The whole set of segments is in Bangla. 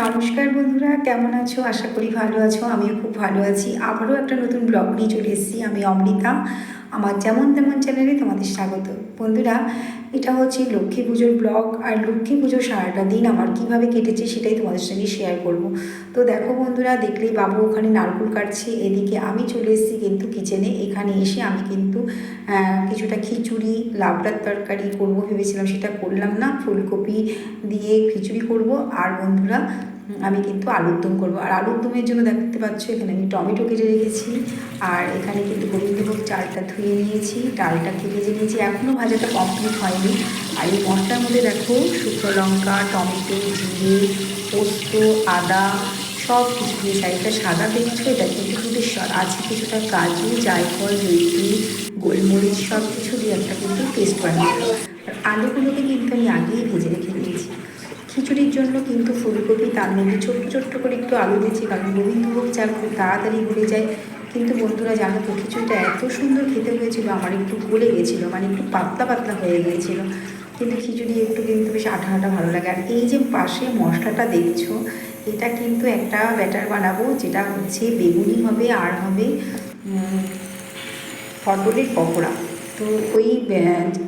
নমস্কার বন্ধুরা, কেমন আছো? আশা করি ভালো আছো, আমিও খুব ভালো আছি। আবারও একটা নতুন ব্লগ নিয়ে চলে এসেছি আমি অমৃতা। আমার যেমন তেমন চ্যানেলে তোমাদের স্বাগত। বন্ধুরা, এটা হচ্ছে লক্ষ্মী পুজোর ব্লগ, আর লক্ষ্মী পুজোর সারাটা দিন আমার কীভাবে কেটেছে সেটাই তোমাদের সঙ্গে শেয়ার করব। তো দেখো বন্ধুরা, দেখলেই বাবু ওখানে নারকুল কাটছে, এদিকে আমি চলে এসেছি কিন্তু কিচেনে এখানে এসে আমি কিন্তু কিছুটা খিচুড়ি, লাবড়ার তরকারি করব ভেবেছিলাম, সেটা করলাম না। ফুলকপি দিয়ে খিচুড়ি করব। আর বন্ধুরা আমি কিন্তু আলুর দম করব। আর আলুর দমের জন্য দেখতে পাচ্ছ, এখানে আমি টমেটো কেটে রেখেছি। আর এখানে কিন্তু গোবিন্দভোগ চালটা ধুয়ে নিয়েছি। ডালটাকে ভেজে নিয়েছি। এখনও ভাজাটা কমপ্লিট হয়নি। আর এই মশলার মধ্যে দেখো শুকনো লঙ্কা, টমেটো, জিরে, পোস্ত, আদা সব কিছু দিয়ে চাইটা সাদা দেখছ এটা কিন্তু দুধেশ্বর আছে কিছুটা কাজু, জায়ফল জৈত্রী গোলমরিচ সব কিছু দিয়ে একটা কিন্তু পেস্ট বানিয়ে। আর আলুগুলোকে কিন্তু আমি আগেই ভেজে রেখে দিয়েছি। খিচুড়ির জন্য কিন্তু ফুলকপি, তার মধ্যে ছোট্ট ছোট্ট করে একটু আলু দিয়েছি, কারণ গোবিন্দভোগ চাল খুব তাড়াতাড়ি গলে যায়। কিন্তু বন্ধুরা জানো তো, খিচুড়িটা এত সুন্দর খেতে হয়েছিল, আমার একটু গলে গেছিল মানে একটু পাতলা পাতলা হয়ে গিয়েছিল। কিন্তু খিচুড়ি একটু কিন্তু বেশ আঠা আঠা ভালো লাগে। আর এই যে পাশে মশলাটা দেখছ এটা কিন্তু একটা ব্যাটার বানাবো, যেটা হচ্ছে বেগুনি হবে, আর হবে পটলের পকোড়া। তো ওই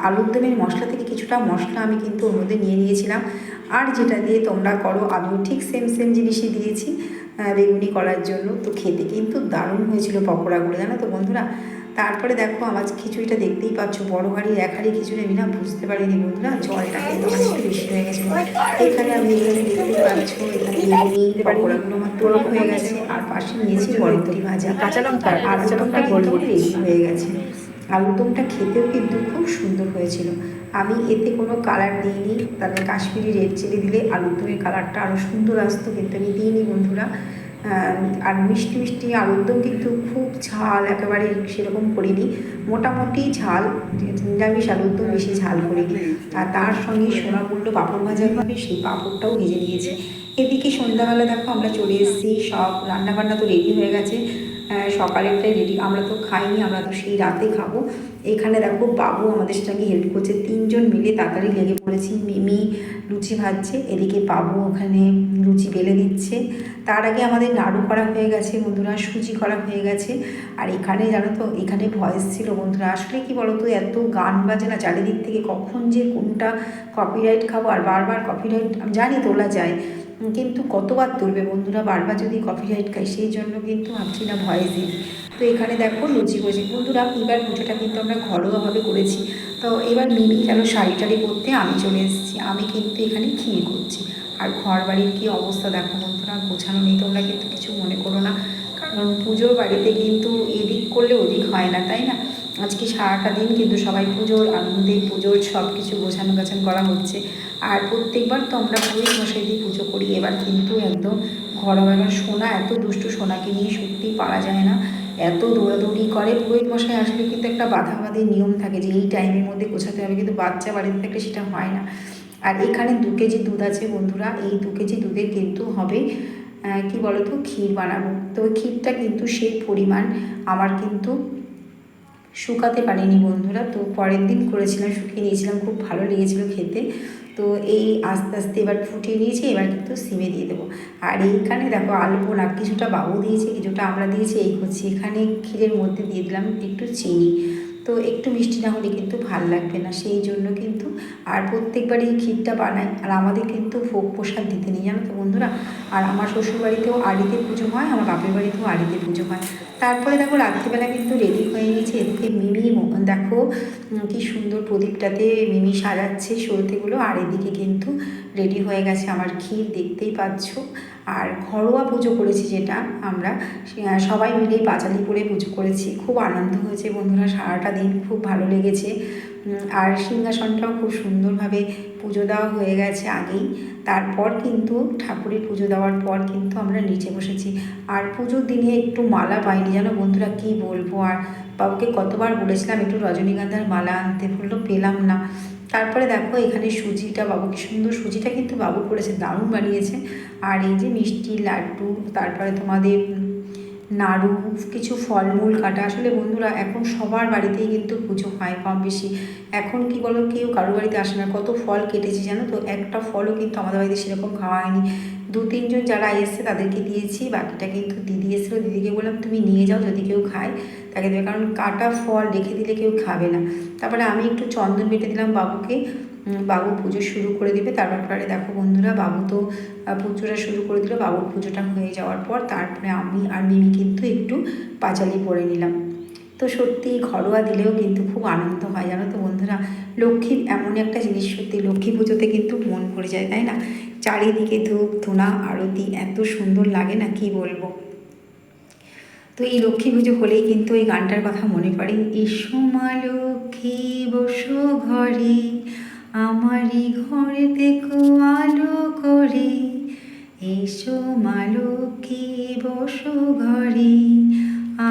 আলুর দমের মশলা থেকে কিছুটা মশলা আমি কিন্তু ওর মধ্যে নিয়ে নিয়েছিলাম। আর যেটা দিয়ে তোমরা করো আলু ঠিক সেম সেম জিনিসই দিয়েছি বেগুনি করার জন্য। তো খেতে কিন্তু দারুণ হয়েছিল পকোড়াগুলো, জানো তো বন্ধুরা? তারপরে দেখো আমার খিচুড়িটা দেখতেই পাচ্ছ বড় হাড়ি এক হাড়ি খিচুড়ি আমি না বুঝতে পারিনি বন্ধুরা জলটা কিন্তু একটু বেশি হয়ে গেছে। এখানে আমি এখানে দেখতেই পাচ্ছ এখানে পকোড়াগুলো আমার হয়ে গেছে আর পাশে নিয়েছি বরবটি ভাজা। কাঁচা লঙ্কা আর লঙ্কা কিন্তু রেডি হয়ে গেছে। আলুদমটা খেতেও কিন্তু খুব সুন্দর হয়েছিল। আমি এতে কোনো কালার দিইনি তাহলে কাশ্মীরি রেড চিলি দিলে আলুরদমের কালারটা আরও সুন্দর আসতো কিন্তু আমি দিইনি বন্ধুরা। আর মিষ্টি মিষ্টি আলুরদম কিন্তু খুব ঝাল, একেবারে সেরকম করিনি। মোটামুটি ঝাল, নিরামিষ আলুরদম বেশি ঝাল করিনি। আর তার সঙ্গে সোনা বলল পাঁপড় ভাজা হবে, সেই পাঁপড়টাও ভেজে নিয়েছি। এদিকে সন্ধ্যাবেলা দেখো আমরা চলে এসেছি, সব রান্নাবান্না তো রেডি হয়ে গেছে। আহ, সকালেরটাই রেডি আমরা তো খাইনি আমরা তো সেই রাতে খাব। এখানে দেখো বাবু আমাদের সঙ্গে হেল্প করছে তিনজন মিলে তাড়াতাড়ি লেগে পড়েছি মিমি লুচি ভাজছে এদিকে বাবু ওখানে লুচি বেলে দিচ্ছে। তার আগে আমাদের নাড়ু করা হয়ে গেছে বন্ধুরা সুজি করা হয়ে গেছে। আর এখানে জানো তো এখানে ভয়েস ছিল বন্ধুরা আসলে কি বলতো এত গান বাজে না চারিদিক থেকে কখন যে কোনটা কপিরাইট খাব আর বারবার কপিরাইট জানি তোলা যায় কিন্তু কতবার তুলবে? বন্ধুরা, বারবার যদি কপিরাইট খাই, সেই জন্য কিন্তু ভাবছি না ভয়েস দিই তো এখানে দেখো, লুচি করেছি বন্ধুরা, এবার পুজোটা কিন্তু আমরা ঘরোয়াভাবে করেছি। তো এবার মিমি গেল শাড়ি টাড়ি করতে আমি চলে এসেছি। আমি কিন্তু এখানে ক্ষীর করছি। আর ঘর বাড়ির কী অবস্থা দেখো বন্ধুরা, গোছানো নেই তোমরা কিন্তু কিছু মনে করো না। কারণ পুজোর বাড়িতে কিন্তু এদিক করলে ওদিক হয় না, তাই না? আজকে সারাটা দিন কিন্তু সবাই পুজোর আনন্দে পুজোর সব কিছু গোছানো গাছান করা হচ্ছে। আর প্রত্যেকবার তো আমরা পুরোহিত মশাই দিয়ে পুজো করি। এবার কিন্তু একদম এবার সোনা, এত দুষ্টু সোনাকে নিয়ে সত্যিই পারা যায় না। এত দৌড়াদৌড়ি করে। পুরোহিত মশাই আসলে কিন্তু একটা বাধাবাধি নিয়ম থাকে যে এই টাইমের মধ্যে গোছাতে হবে। কিন্তু বাচ্চা বাড়িতে থাকলে সেটা হয় না। আর এখানে দু কেজি দুধ আছে বন্ধুরা। এই দু কেজি দুধে কিন্তু হবে কি বলো তো ক্ষীর বানাবো। তো ক্ষীরটা কিন্তু সেই পরিমাণ। আমার কিন্তু শুকাতে পারিনি বন্ধুরা। তো পরের দিন করেছিলাম, শুকিয়ে নিয়েছিলাম, খুব ভালো লেগেছিলো খেতে। তো এই আস্তে আস্তে এবার ফুটিয়ে নিয়েছি, এবার কিন্তু সিমে দিয়ে দেবো। আর এইখানে দেখো আলপনা কিছুটা বাবু দিয়েছে, কিছুটা আমরা দিয়েছি, এই করছি এখানে ক্ষীরের মধ্যে দিয়ে দিলাম একটু চিনি। তো একটু মিষ্টি না হলে কিন্তু ভালো লাগবে না, সেই জন্য কিন্তু আর প্রত্যেকবারই ক্ষীরটা বানাই। আর আমাদের কিন্তু ভোগ প্রসাদ দিতে নেই, জানো তো বন্ধুরা? আর আমার শ্বশুরবাড়িতেও আড়িতে পুজো হয়, আমার বাপের বাড়িতেও আড়িতে পুজো হয়। তারপরে দেখো, রাত্রিবেলা কিন্তু রেডি হয়ে গেছে এদিকে মিমি দেখো কি সুন্দর প্রদীপটাতে মিমি সাজাচ্ছে সলতেগুলো আর এদিকে কিন্তু রেডি হয়ে গেছে আমার ক্ষীর, দেখতেই পাচ্ছ। আর ঘরোয়া পুজো করেছি যেটা আমরা সবাই মিলেই পাঁচালি করে পুজো করেছি। খুব আনন্দ হয়েছে বন্ধুরা, সারাটা দিন খুব ভালো লেগেছে। আর সিংহাসনটাও খুব সুন্দরভাবে পুজো দেওয়া হয়ে গেছে আগেই। তারপর কিন্তু ঠাকুরের পুজো দেওয়ার পর কিন্তু আমরা নিচে বসেছি। আর পুজোর দিনে একটু মালা পাইনি, জানো বন্ধুরা কি বলব? আর বাবুকে কতবার বলেছিলাম একটু রজনীগন্ধার মালা আনতে, বলল পেলাম না। তারপরে দেখো এখানে সুজিটা বাবুকে সুন্দর সুজিটা কিন্তু বাবু করেছে, দারুণ বানিয়েছে। আর এই যে মিষ্টি, লাড্ডু, তারপরে তোমাদের নাড়ু, কিছু ফলমূল কাটা। আসলে বন্ধুরা, এখন সবার বাড়িতেই কিন্তু পুজো হয় কম বেশি। এখন কি বলো, কেউ কারও বাড়িতে আসে না। কত ফল কেটেছি জানো তো? একটা ফলও কিন্তু আমাদের বাড়িতে সেরকম খাওয়া হয়নি। দু, তিনজন যারা এসছে তাদেরকে দিয়েছি, বাকিটা কিন্তু দিদি এসেছিল। দিদিকে বললাম, তুমি নিয়ে যাও, যদি কেউ খায়, তাকে দেবে। কারণ কাটা ফল রেখে দিলে কেউ খাবে না। তারপরে আমি একটু চন্দন বেটে দিলাম বাবুকে। বাবু পুজো শুরু করে দিবে। তারপরে দেখো বন্ধুরা, বাবু তো পুজোটা শুরু করে দিল। বাবুর পুজোটা হয়ে যাওয়ার পর তারপরে আমি আর মিমি কিন্তু একটু পাঁচালি পরে নিলাম। তো সত্যি ঘরোয়া দিলেও কিন্তু খুব আনন্দ হয়, জানো তো বন্ধুরা? লক্ষ্মী এমন একটা জিনিস সত্যি, লক্ষ্মী পুজোতে কিন্তু মন ভরে যায়, তাই না? চারিদিকে ধূপ, ধুনা, আরতি, এত সুন্দর লাগে না, কি বলব? তো এই লক্ষ্মী পুজো হলেই কিন্তু এই গানটার কথা মনে পড়ে, এসো মা লক্ষ্মী, বসো ঘরে। আমারই ঘরে দেখো আলো করে। এসো মা লক্ষ্মী, বসো ঘরে।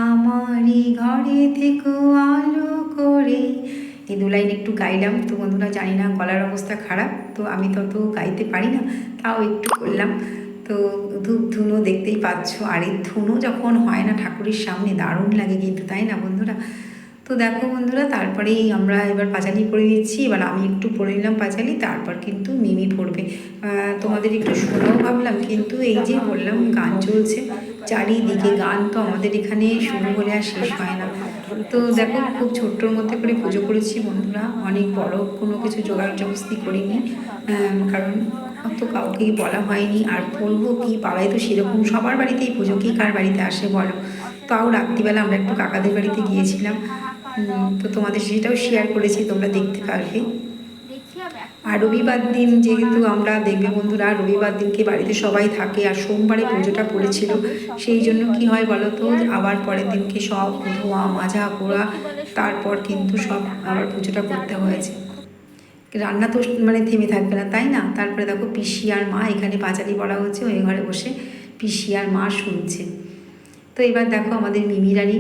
আমারই ঘরে দেখো আলো করে। এই দু লাইন একটু গাইলাম, তো বন্ধুরা জানি না গলার অবস্থা খারাপ, তো আমি তত গাইতে পারি না, তাও একটু করলাম তো ধূপ ধুনো দেখতেই পাচ্ছ আর এই ধুনো যখন হয় না ঠাকুরের সামনে, দারুণ লাগে কিন্তু, তাই না বন্ধুরা? তো দেখো বন্ধুরা, তারপরেই আমরা এবার পাঁচালি পরে দিচ্ছি এবার আমি একটু পরে নিলাম পাঁচালি, তারপর কিন্তু মিমি পড়বে তোমাদের একটু শোনাও ভাবলাম, কিন্তু এই যে বললাম, গান চলছে। চারিদিকে গান তো আমাদের এখানে শুরু হলে আর শেষ হয় না। তো দেখো, খুব ছোট্টর মধ্যে করে পুজো করেছি বন্ধুরা। অনেক বড় কোনো কিছু জোগাড় জবস্তি করিনি। কারণ অত কাউকেই বলা হয়নি। আর বলব কি, পাড়ায় তো সেরকম সবার বাড়িতেই পুজো। কি কার বাড়িতে আসে বলো? তাও রাত্রিবেলা আমরা একটু কাকাদের বাড়িতে গিয়েছিলাম। তো তোমাদের সেটাও শেয়ার করেছি, তোমরা দেখতে পারবে। আর রবিবার দিন যেহেতু আমরা দেখবে বন্ধুরা, রবিবার দিনকে বাড়িতে সবাই থাকে আর সোমবারে পুজোটা পড়েছিল, সেই জন্য কি হয় বলো তো, আবার পরের দিনকে সব ধোয়া, মাজা, পোড়া, তারপর কিন্তু সব আবার পুজোটা করতে হয়েছে। রান্না তো মানে থেমে থাকবে না, তাই না? তারপরে দেখো পিসি আর মা এখানে পাঁচালি পড়া হচ্ছে, ওই ঘরে বসে পিসি আর মা শুনছে। তো এবার দেখো আমাদের মিমি রানী।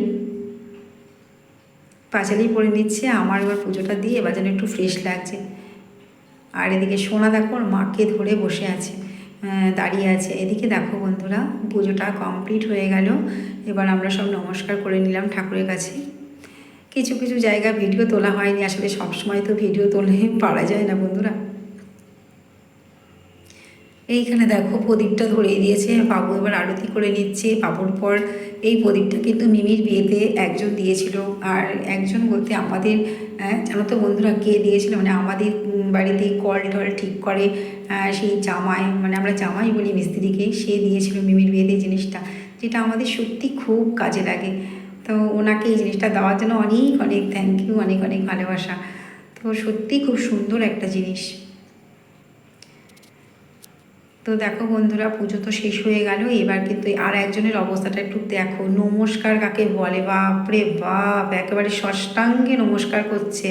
পাঁচালি পরে নিচ্ছে, আমার এবার পুজোটা দিয়ে এবার যেন একটু ফ্রেশ লাগছে। আর এদিকে সোনা দেখো মাকে ধরে বসে আছে দাঁড়িয়ে আছে। এদিকে দেখো বন্ধুরা, পুজোটা কমপ্লিট হয়ে গেল। এবার আমরা সব নমস্কার করে নিলাম ঠাকুরের কাছে। কিছু কিছু জায়গা ভিডিও তোলা হয়নি, আসলে সবসময় তো ভিডিও তোলে, পারা যায় না বন্ধুরা। এইখানে দেখো প্রদীপটা ধরিয়ে দিয়েছে বাবু এবার আরতি করে নিচ্ছে। বাবুর পর এই প্রদীপটা কিন্তু মিমির বিয়েতে একজন দিয়েছিল। আর একজন বলতে আমাদের আহ, জানো তো বন্ধুরা কে দিয়েছিল? মানে আমাদের বাড়িতে কল টল ঠিক করে সেই জামাই মানে আমরা জামাই বলি মিস্ত্রিকে সে দিয়েছিল মিমির বিয়েতে জিনিসটা যেটা আমাদের সত্যি খুব কাজে লাগে। তো ওনাকে এই জিনিসটা দেওয়ার জন্য অনেক অনেক থ্যাংক ইউ অনেক অনেক ভালোবাসা। তো সত্যি খুব সুন্দর একটা জিনিস। তো দেখো বন্ধুরা, পুজো তো শেষ হয়ে গেল। এবার কিন্তু আর একজনের অবস্থাটা একটু দেখো। নমস্কার কাকে বলে? বাপরে বাপ, একেবারে ষষ্ঠাঙ্গে নমস্কার করছে।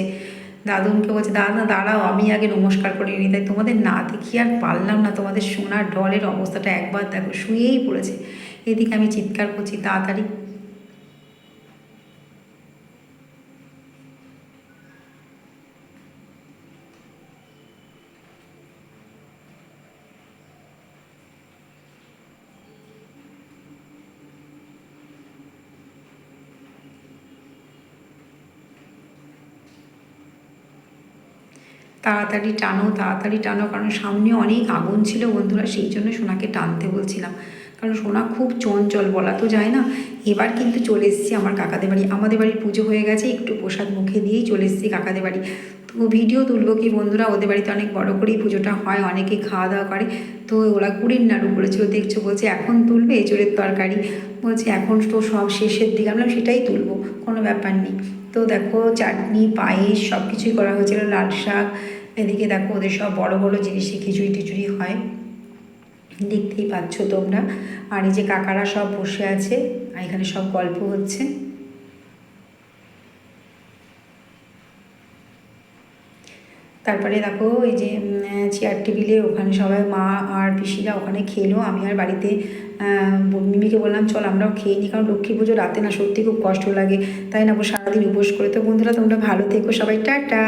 দাদুনকে বলছে, দাদা দাঁড়াও, আমি আগে নমস্কার করে নিই। তাই তোমাদের না দেখি আর পারলাম না। তোমাদের সোনার ডলের অবস্থাটা একবার দেখো, শুয়েই পড়েছে। এদিকে আমি চিৎকার করছি, তাড়াতাড়ি তাড়াতাড়ি টানো তাড়াতাড়ি টানো, কারণ সামনে অনেক আগুন ছিল বন্ধুরা, সেই জন্য সোনাকে টানতে বলছিলাম। কারণ সোনা খুব চঞ্চল বলা তো যায় না। এবার কিন্তু চলে এসেছি আমার কাকাদের বাড়ি। আমাদের বাড়ির পুজো হয়ে গেছে, একটু প্রসাদ মুখে দিয়েই চলে এসেছি কাকাদের বাড়ি। তো ভিডিও তুলবো কি বন্ধুরা, ওদের বাড়িতে অনেক বড় করেই পুজোটা হয়, অনেকে খাওয়া দাওয়া করে। তো ওরা কুড়ির নাড়ু করেছিল দেখছ, বলছে, এখন তুলবে? এঁচড়ের তরকারি। বলছে, এখন তো সব শেষের দিকে। আমরা সেটাই তুলবো, কোনো ব্যাপার নেই। তো দেখো চাটনি, পায়েস সব কিছুই করা হয়েছিল, লাল শাক, এদিকে দেখো ওদের সব বড় বড় জিনিসে খিচুড়ি টিচুড়ি হয়। দেখতেই পাচ্ছ তোমরা। আর এই যে কাকারা সব বসে আছে, আর এখানে সব গল্প হচ্ছে। তারপরে দেখো এই যে চেয়ার টেবিলে ওখানে সবাই মা আর পিসিরা ওখানে খেলো। আমি আর বাড়িতে মিমিকে বললাম, চল আমরাও খেয়ে নিই কারণ লক্ষ্মী পুজো রাতে না সত্যি খুব কষ্ট লাগে। তাই না সারাদিন উপোস করে। তো বন্ধুরা, তোমরা ভালো থেকো সবাই। টাটা!